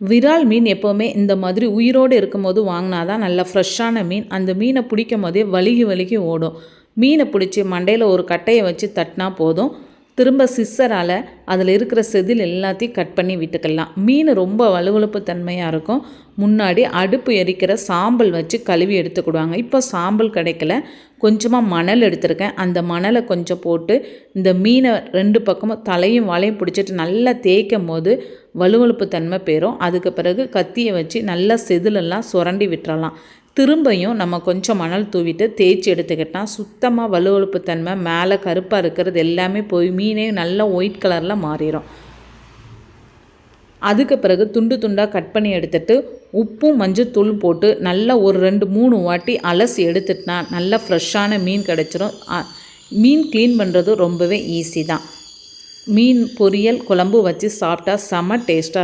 விரால் மீன் எப்போவுமே இந்த மாதிரி உயிரோடு இருக்கும்போது வாங்கினா தான் நல்லா ஃப்ரெஷ்ஷான மீன். அந்த மீனை பிடிக்கும் போதே வலிகி வலிகி ஓடும். மீனை பிடிச்சி மண்டையில் ஒரு கட்டையை வச்சு தட்டினா போதும். திரும்ப சிஸ்ஸரால் அதில் இருக்கிற செதில் எல்லாத்தையும் கட் பண்ணி விட்டுக்கலாம். மீன் ரொம்ப வலுவழுப்பு தன்மையாக இருக்கும். முன்னாடி அடுப்பு எரிக்கிற சாம்பல் வச்சு கழுவி எடுத்துக்கிடுவாங்க இப்போ சாம்பல் கிடைக்கல. கொஞ்சமாக மணல் எடுத்திருக்கேன். அந்த மணலை கொஞ்சம் போட்டு இந்த மீனை ரெண்டு பக்கமும் தலையும் வலையும் பிடிச்சிட்டு நல்லா தேய்க்கும் போது வலுவழுப்பு தன்மை போயிடும் அதுக்கு பிறகு கத்தியை வச்சு நல்லா செதிலெல்லாம் சுரண்டி விட்டுறலாம். திரும்பியும் நம்ம கொஞ்சம் மணல் தூவிட்டு தேய்ச்சி எடுத்துக்கிட்டால் சுத்தமாக வலுவழுப்பு தன்மை மேலே கருப்பாக இருக்கிறது எல்லாமே போய் மீனே நல்லா ஒயிட் கலரில் மாறிடும் அதுக்கு பிறகு துண்டு துண்டாக கட் பண்ணி எடுத்துட்டு உப்பும் மஞ்சத்தூள் போட்டு நல்லா ஒரு ரெண்டு மூணு வாட்டி அலசி எடுத்துட்டுனா நல்லா ஃப்ரெஷ்ஷான மீன் கிடச்சிரும். மீன் க்ளீன் பண்ணுறது ரொம்பவே ஈஸி தான். மீன் பொரியல் குழம்பு வச்சு சாப்பிட்டா செம டேஸ்ட்டாக